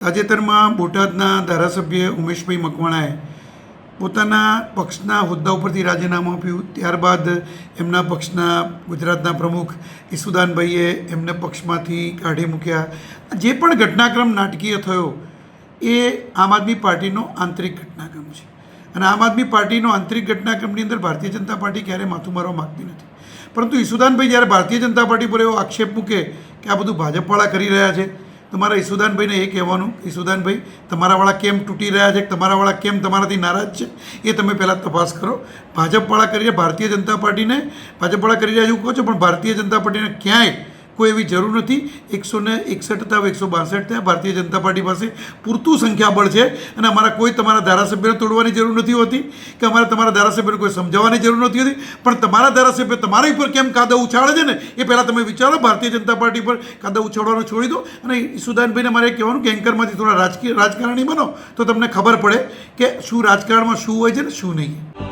તાજેતરમાં બોટાદના ધારાસભ્ય ઉમેશભાઈ મકવાણાએ પોતાના પક્ષના હોદ્દા ઉપરથી રાજીનામું આપ્યું. ત્યારબાદ એમના પક્ષના ગુજરાતના પ્રમુખ ઈસુદાનભાઈએ એમને પક્ષમાંથી કાઢી મૂક્યા. જે પણ ઘટનાક્રમ નાટકીય થયો, એ આમ આદમી પાર્ટીનો આંતરિક ઘટનાક્રમ છે. અને આમ આદમી પાર્ટીનો આંતરિક ઘટનાક્રમની અંદર ભારતીય જનતા પાર્ટી ક્યારેય માથું મારવા માગતી નથી. પરંતુ ઈસુદાનભાઈ જ્યારે ભારતીય જનતા પાર્ટી પર એવો આક્ષેપ મૂકે કે આ બધું ભાજપવાળા કરી રહ્યા છે તો મારા ઈસુદાનભાઈને એ કહેવાનું ઈસુદાનભાઈ, તમારાવાળા કેમ તૂટી રહ્યા છે? તમારાવાળા કેમ તમારાથી નારાજ છે? એ તમે પહેલાં તપાસ કરો. ભાજપવાળા કરી રહ્યા, ભારતીય જનતા પાર્ટીને ભાજપવાળા કરી રહ્યા એવું કહો છો, પણ ભારતીય જનતા પાર્ટીને ક્યાંય કોઈ એવી જરૂર નથી. એકસો ને એકસઠ થયા એકસો બાસઠ થયા. ભારતીય જનતા પાર્ટી પાસે પૂરતું સંખ્યાબળ છે અને અમારા કોઈ તમારા ધારાસભ્યને તોડવાની જરૂર નથી હોતી કે અમારે તમારા ધારાસભ્યને કોઈ સમજાવવાની જરૂર નથી હોતી. પણ તમારા ધારાસભ્ય તમારા ઉપર કેમ કાદવ ઉછાળે છે ને? એ પહેલાં તમે વિચારો, ભારતીય જનતા પાર્ટી પર કાદવ ઉછાળવાનું છોડી દો. અને સુદાનભાઈને મારે કહેવાનું, કે એન્કરમાંથી થોડા રાજકીય રાજકારણી બનો તો તમને ખબર પડે કે શું રાજકારણમાં શું હોય છે ને શું નહીં.